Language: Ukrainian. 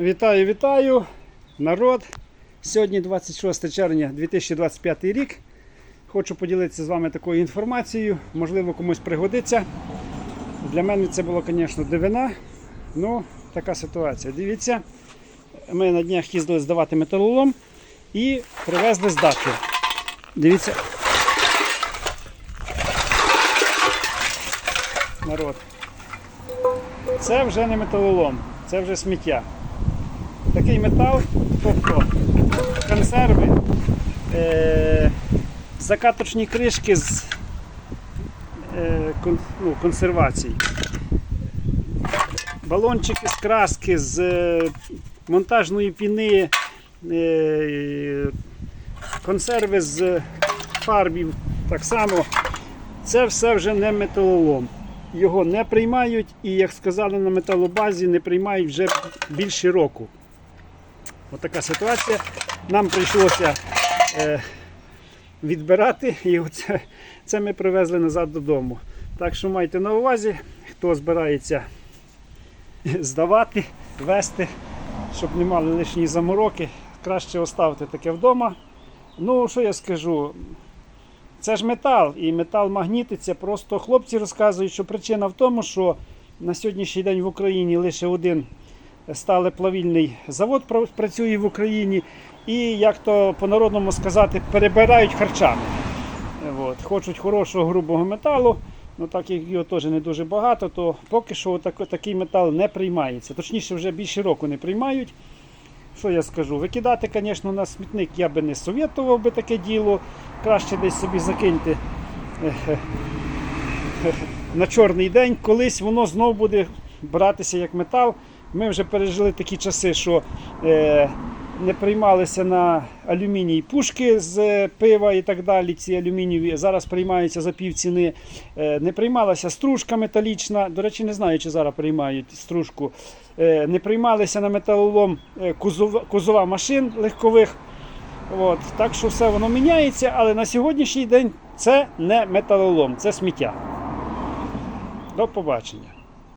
Вітаю, вітаю, народ. Сьогодні 26 червня 2025 рік. Хочу поділитися з вами такою інформацією, можливо, комусь пригодиться. Для мене це було, звісно, дивина. Ну, така ситуація. Дивіться, ми на днях їздили здавати металолом і привезли здатки. Дивіться. Народ. Це вже не металолом, це вже сміття. Такий метал, тобто консерви, е- закаточні кришки з е- кон- ну, консервацій, балончики з краски, з е, монтажної піни, е- консерви з фарбів, так само. Це все вже не металолом. Його не приймають і, як сказали на металобазі, не приймають вже більше року. Отака ситуація. Нам прийшлося е, відбирати і оце, це ми привезли назад додому. Так що майте на увазі, хто збирається здавати, вести, щоб не мали лишні замороки, краще оставити таке вдома. Ну, що я скажу? Це ж метал, і метал магнітиться. Просто хлопці розказують, що причина в тому, що на сьогоднішній день в Україні лише один сталеплавільний завод працює в Україні, і, як то по-народному сказати, перебирають харчами. От. Хочуть хорошого грубого металу, ну так як його теж не дуже багато, то поки що так, такий метал не приймається. Точніше, вже більше року не приймають. Що я скажу? Викидати, звісно, на смітник я би не совєтував би таке діло. Краще десь собі закиньте е, е, на чорний день. Колись воно знов буде братися як метал. Ми вже пережили такі часи, що е, не приймалися на алюміній пушки з е, пива і так далі. Ці алюмінієві зараз приймаються за пів ціни. Е, не приймалася стружка металічна. До речі, не знаю, чи зараз приймають стружку. Е, не приймалися на металолом е, кузова, кузова машин легкових. От, так що все воно міняється, але на сьогоднішній день це не металолом, це сміття. До побачення.